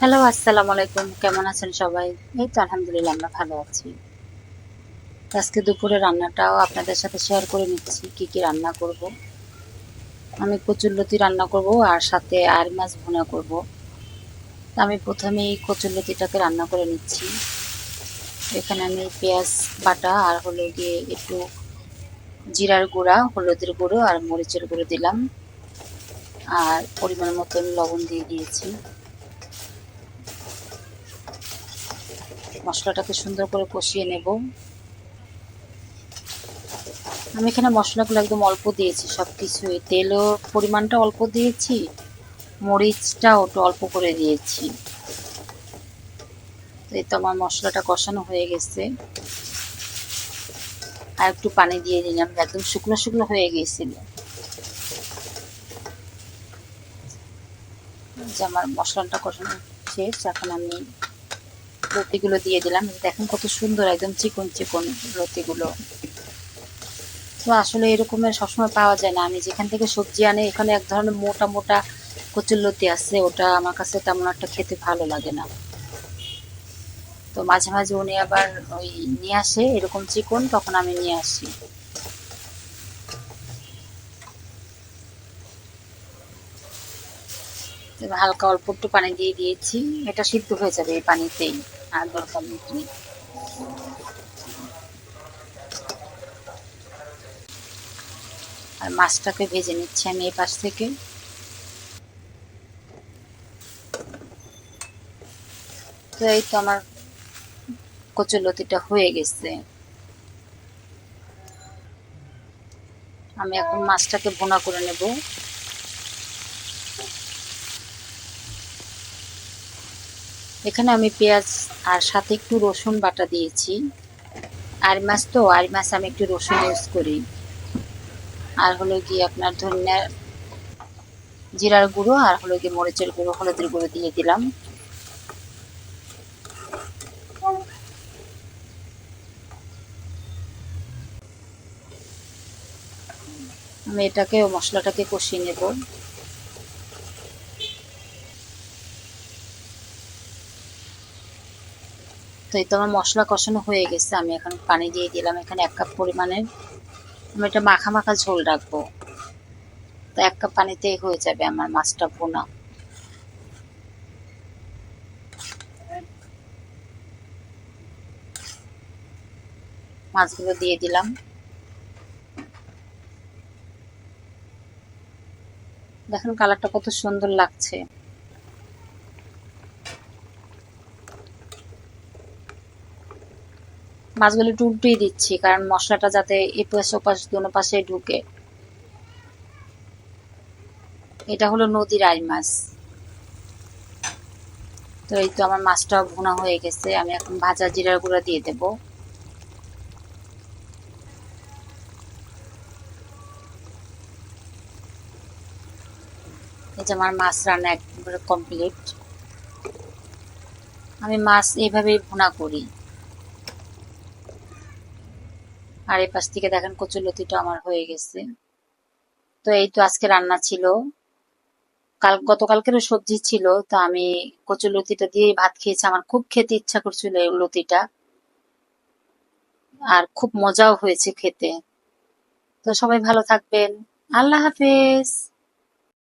Hello, আসসালামু আলাইকুম। কেমন আছেন সবাই? এই তো আলহামদুলিল্লাহ, আমরা ভালো আছি। আজকে দুপুরে রান্নাটাও আপনাদের সাথে শেয়ার করে নিচ্ছি, কি কি রান্না করব। আমি কচুরলতি রান্না করব আর সাথে আর মাছ ভুনা করব। আমি প্রথমে এই কচুরলতিটাকে রান্না করে নিচ্ছি। এখানে আমি পেঁয়াজ, বাটা আর হলো গিয়ে একটু জিরার গুঁড়া, হলুদের গুঁড়ো আর মরিচের গুঁড়ো দিলাম। আর পরিমাণ মতন লবণ দিয়ে দিয়েছি। মশলাটাকে সুন্দর করে কষিয়ে নেব। আমি এখানে মশলাগুলো একদম অল্প দিয়েছি সব কিছুই তেলও পরিমাণটা অল্প দিয়েছি, মরিচটাও একটু অল্প করে দিয়েছি। এই তো আমার মশলাটা কষানো হয়ে গেছে। আর একটু পানি দিয়ে দিলাম একদম শুকনো শুকনো হয়ে গিয়েছিল। যে আমার মশলাটা কষানো শেষ, এখন আমি লতিগুলো দিয়ে দিলাম। দেখেন কত সুন্দর একদম চিকন চিকন লতিগুলো তো আসলে এরকমের সবসময় পাওয়া যায় না। আমি যেখান থেকে সবজি আনি, এখানে এক ধরনের মোটা মোটা কচুর লতি আছে। ওটা আমার কাছে তেমন একটা খেতে ভালো লাগে না। তো মাঝে মাঝে উনি আবার ওই নিয়ে আসে, এরকম চিকন, তখন আমি নিয়ে আসি। হালকা অল্প একটু পানি দিয়ে দিয়েছি। এটা সিদ্ধ হয়ে যাবে এই পানিতেই। আর দরকার আর মাছটাকে ভেজে নিচ্ছি আমি এই পাশ থেকে। তো এই তো আমার কচুলতিটা হয়ে গেছে। আমি এখন মাছটাকে ভুনা করে নেব। এখানে আমি পেঁয়াজ আর সাথে একটু রসুন বাটা দিয়েছি। আর মাছ তো, আর মাছ আমি একটু রসুন ইউজ করি। আর হলো কি আপনার ধনিয়া জিরার গুঁড়ো আর হলো কি মরিচের গুঁড়ো, হলুদের গুঁড়ো দিয়ে দিলাম। আমি এটাকে, মশলাটাকে কষিয়ে নেব। তো এই তো আমার মশলা কষানো হয়ে গেছে। আমি এখন পানি দিয়ে দিলাম, এখানে এক কাপ পরিমাণের। আমি এটা মাখা মাখা ঝোল রাখব। তো এক কাপ পানিতেই হয়ে যাবে আমার মাছটা ভোনা। মাছগুলো দিয়ে দিলাম। দেখেন কালারটা কত সুন্দর লাগছে। মাছগুলো একটু দিচ্ছি, কারণ মশলাটা যাতে এপাশ ওপাশ দোনো পাশে ঢুকে। এটা হলো নদীর আই মাছ। তো এই তো আমার মাছটা ভুনা হয়ে গেছে, আমি এখন ভাজা জিরার গুঁড়া দিয়ে দেব। এই যে আমার মাছ রান্না একবারে কমপ্লিট আমি মাছ এইভাবেই ভুনা করি। আর এই পাশ থেকে দেখেন কচুলতিটা আমার হয়ে গেছে। তো এই তো আজকে রান্না ছিল। কাল, গতকালকেরও সবজি ছিল, তো আমি কচুর লতিটা দিয়ে ভাত খেয়েছি। আমার খুব খেতে ইচ্ছা করছিল এই লতিটা। আর খুব মজাও হয়েছে খেতে। তো সবাই ভালো থাকবেন। আল্লাহ হাফেজ।